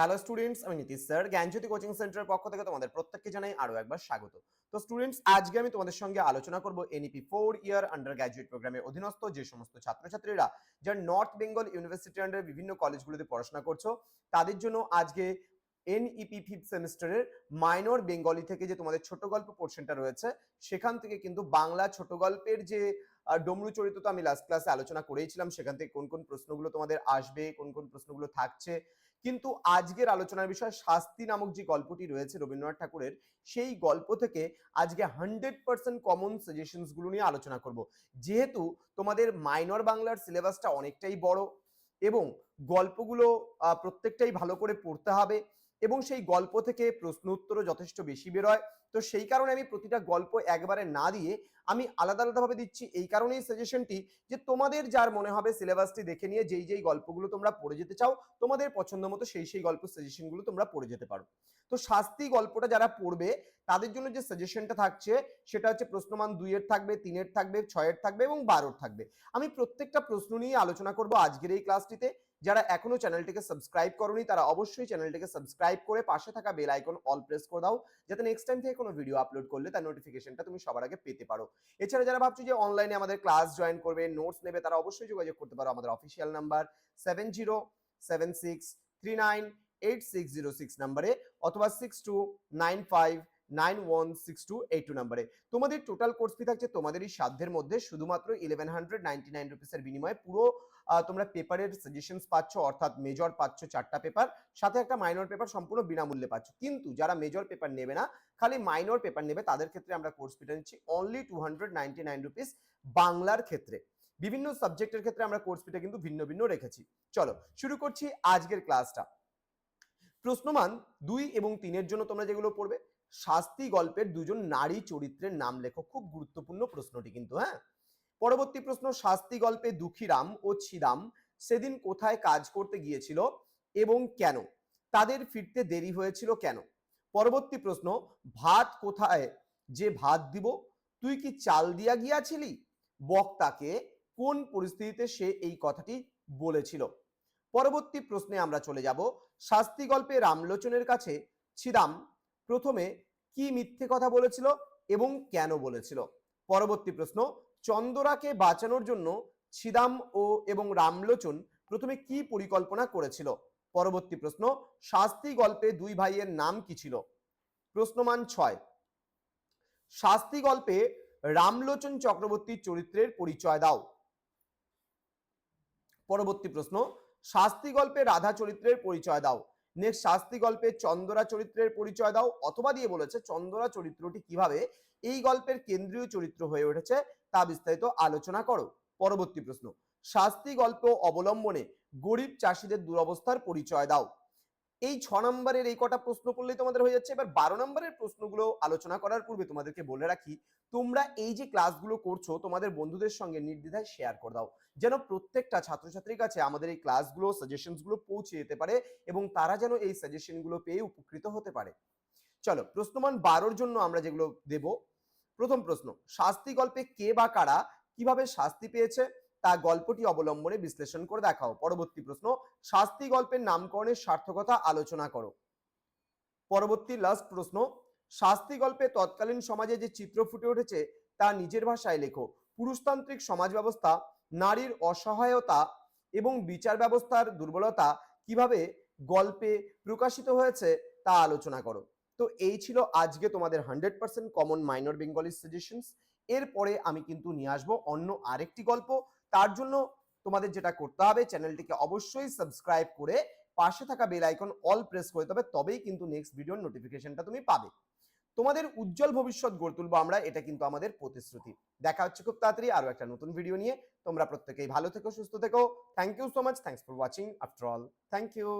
Hello students আমি Nitish sir. জ্ঞানজ্যোতি coaching সেন্টারের পক্ষ থেকে তোমাদের প্রত্যেককে জানাই আরও একবার স্বাগত। তো স্টুডেন্টস আজকে আমি তোমাদের সঙ্গে আলোচনা করব NEP four year undergraduate প্রোগ্রামের অধীনস্থ যে সমস্ত ছাত্রছাত্রীরা যারা নর্থ বেঙ্গল ইউনিভার্সিটি আন্ডার বিভিন্ন কলেজগুলোতে পড়াশোনা করছ, তাদের জন্য আজকে এনইপি ফিফথ সেমিস্টারের মাইনর বেঙ্গলি থেকে যে তোমাদের ছোট গল্প পোর্শনটা রয়েছে, সেখান থেকে কিন্তু বাংলা ছোট গল্পের যে আহ, ডমরু চরিত্র তো আমি লাস্ট ক্লাসে আলোচনা করেইছিলাম সেখান থেকে কোন কোন প্রশ্নগুলো তোমাদের আসবে কোন কোন প্রশ্নগুলো থাকছে। কিন্তু আজকের আলোচনার বিষয় শাস্তি নামক যে গল্পটি রয়েছে রবীন্দ্রনাথ ঠাকুরের সেই গল্প থেকে আজকে হান্ড্রেড পার্সেন্ট কমন সাজেশনসগুলো নিয়ে আলোচনা করব। যেহেতু তোমাদের মাইনর বাংলার সিলেবাসটা অনেকটাই বড় এবং গল্পগুলো প্রত্যেকটাই ভালো করে পড়তে হবে এবং সেই গল্প থেকে প্রশ্ন উত্তরও যথেষ্ট বেশি বেরোয়। তো সেই কারণে আমি প্রতিটা গল্প একবারে না দিয়ে আমি আলাদা আলাদাভাবে দিচ্ছি। এই কারণেই সাজেশনটি যে তোমাদের যার মনে হবে সিলেবাসটি দেখে নিয়ে যেই যেই গল্পগুলো তোমরা পড়ে যেতে চাও, তোমাদের পছন্দ মতো সেই সেই গল্প সাজেশনগুলো তোমরা পড়ে যেতে পারো। তো শাস্তি গল্পটা যারা পড়বে, তাদের জন্য যে সাজেশনটা থাকছে, সেটা হচ্ছে প্রশ্নমান দুইয়ের থাকবে, তিনের থাকবে, ছয়ের থাকবে এবং বারোর থাকবে। আমি প্রত্যেকটা প্রশ্ন নিয়ে আলোচনা করব আজকের এই ক্লাসটিতে যারা এখনও চ্যানেলটিকে সাবস্ক্রাইব করনি, তারা অবশ্যই চ্যানেলটিকে সাবস্ক্রাইব করে পাশে থাকা বেল আইকন অল প্রেস করে দাও, যাতে নেক্সট টাইম থেকে কোনো ভিডিও আপলোড করলে তার নোটিফিকেশনটা তুমি সবার আগে পেতে পারো। এছাড়া যারা ভাবছ যে অনলাইনে আমাদের ক্লাস জয়েন করবে নোটস নেবে, তারা অবশ্যই যোগাযোগ করতে পারো আমাদের official number seven zero seven six three nine eight six zero six নাম্বারে অথবা six two nine five nine one six two eight two নাম্বারে। তোমাদের টোটাল কোর্স ফি থাকছে এই সাধ্যের মধ্যে শুধুমাত্র ইলেভেন হান্ড্রেড নাইনটি নাইন রুপিসের বিনিময়ে পুরো তোমরা পেপারের সাজেশনস পাচ্ছ, অর্থাৎ মেজর পাচ্ছ চারটা পেপার সাথে একটা মাইনর পেপার সম্পূর্ণ বিনামূল্যে পাচ্ছ। কিন্তু যারা মেজর পেপার নেবে না, খালি মাইনর পেপার নেবে, তাদের ক্ষেত্রে আমরা কোর্স ফিটা নিচ্ছি only two hundred ninety nine rupees বাংলার ক্ষেত্রে। বিভিন্ন সাবজেক্টের ক্ষেত্রে আমরা কোর্স ফিটা কিন্তু ভিন্ন ভিন্ন রেখেছি। চলো, শুরু করছি আজকের ক্লাসটা প্রশ্নমান দুই এবং তিনের জন্য তোমরা যেগুলো পড়বে শাস্তি গল্পের দুজন নারী চরিত্রের নাম লেখো। খুব গুরুত্বপূর্ণ প্রশ্নটি কিন্তু হ্যাঁ? পরবর্তী প্রশ্ন, শাস্তি গল্পে দুঃখীরাম ও ছিদাম সেদিন কোথায় কাজ করতে গিয়েছিল এবং কেন? তাদের ফিরতে দেরি হয়েছিল কেন? পরবর্তী প্রশ্ন, ভাত কোথায়? যে ভাত দিব, তুই কি চাল দিয়া গিয়াছিলি? বক্তাকে কোন পরিস্থিতিতে সে এই কথাটি বলেছিল? পরবর্তী প্রশ্নে আমরা চলে যাব। শাস্তি গল্পে রামলোচনের কাছে ছিদাম প্রথমে কি মিথ্যে কথা বলেছিল এবং কেন বলেছিল? পরবর্তী প্রশ্ন, চন্দরাকে বাঁচানোর জন্য ছিদাম ও এবং রামলোচন প্রথমে কি পরিকল্পনা করেছিল? পরবর্তী প্রশ্ন, শাস্তি গল্পে দুই ভাইয়ের নাম কি ছিল? প্রশ্নমান ছয়, শাস্তি গল্পে রামলোচন চক্রবর্তীর চরিত্রের পরিচয় দাও। পরবর্তী প্রশ্ন, শাস্তি গল্পে রাধা চরিত্রের পরিচয় দাও। নেক্সট শাস্তি গল্পে চন্দরা চরিত্রের পরিচয় দাও, অথবা দিয়ে বলেছে চন্দরা চরিত্রটি কীভাবে এই গল্পের কেন্দ্রীয় চরিত্র হয়ে উঠেছে তা বিস্তারিত আলোচনা করো। পরবর্তী প্রশ্ন, শাস্তি গল্প অবলম্বনে গরিব চাষিদের দুরবস্থার পরিচয় দাও। এই ছ নম্বরের এই কটা প্রশ্ন করলেই তোমাদের হয়ে যাচ্ছে। এবার বারো নম্বরের প্রশ্নগুলো আলোচনা করার পূর্বে তোমাদেরকে বলে রাখি, তোমরা এই যে ক্লাসগুলো করছ, তোমাদের বন্ধুদের সঙ্গে নির্দ্বিধায় শেয়ার করে দাও। যেন প্রত্যেকটা ছাত্রছাত্রীর কাছে আমাদের এই ক্লাসগুলো সাজেশনসগুলো পৌঁছে যেতে পারে এবং তারা যেন এই সাজেশনগুলো পেয়ে উপকৃত হতে পারে। চলো, প্রশ্নমান বারোর জন্য আমরা যেগুলো দেব। প্রথম প্রশ্ন, শাস্তি গল্পে কে বা কারা কীভাবে শাস্তি পেয়েছে? তা গল্পটি অবলম্বনে বিশ্লেষণ করে দেখাও। পরবর্তী প্রশ্ন, শাস্তি গল্পের নামকরণের সার্থকতা আলোচনা করো। পরবর্তী লাস্ট প্রশ্ন, শাস্তি গল্পে তৎকালীন সমাজে যে চিত্র ফুটে উঠেছে, তা নিজের ভাষায় লেখো। পুরুষতান্ত্রিক সমাজ ব্যবস্থা নারীর অসহায়তা এবং বিচার ব্যবস্থার দুর্বলতা কীভাবে গল্পে প্রকাশিত হয়েছে, তা আলোচনা করো। তো এই ছিল আজকে তোমাদের hundred percent common minor Bengali suggestions এরপরে আমি কিন্তু নিয়ে আসব অন্য আরেকটি গল্প। তার জন্য তোমাদের যেটা করতে হবে, চ্যানেলটিকে অবশ্যই সাবস্ক্রাইব করে পাশে থাকা বেল আইকন অল প্রেস করে দেবে, তবেই কিন্তু নেক্সট ভিডিওর নোটিফিকেশনটা তুমি পাবে। তোমাদের উজ্জ্বল ভবিষ্যৎ গড়ে তুলবো আমরা, এটা কিন্তু আমাদের প্রতিশ্রুতি। দেখা হচ্ছে খুব তাড়াতাড়ি আরও একটা নতুন ভিডিও নিয়ে। তোমরা প্রত্যেকেই ভালো থেকো, সুস্থ থেকো। Thank you so much thanks for watching after all thank you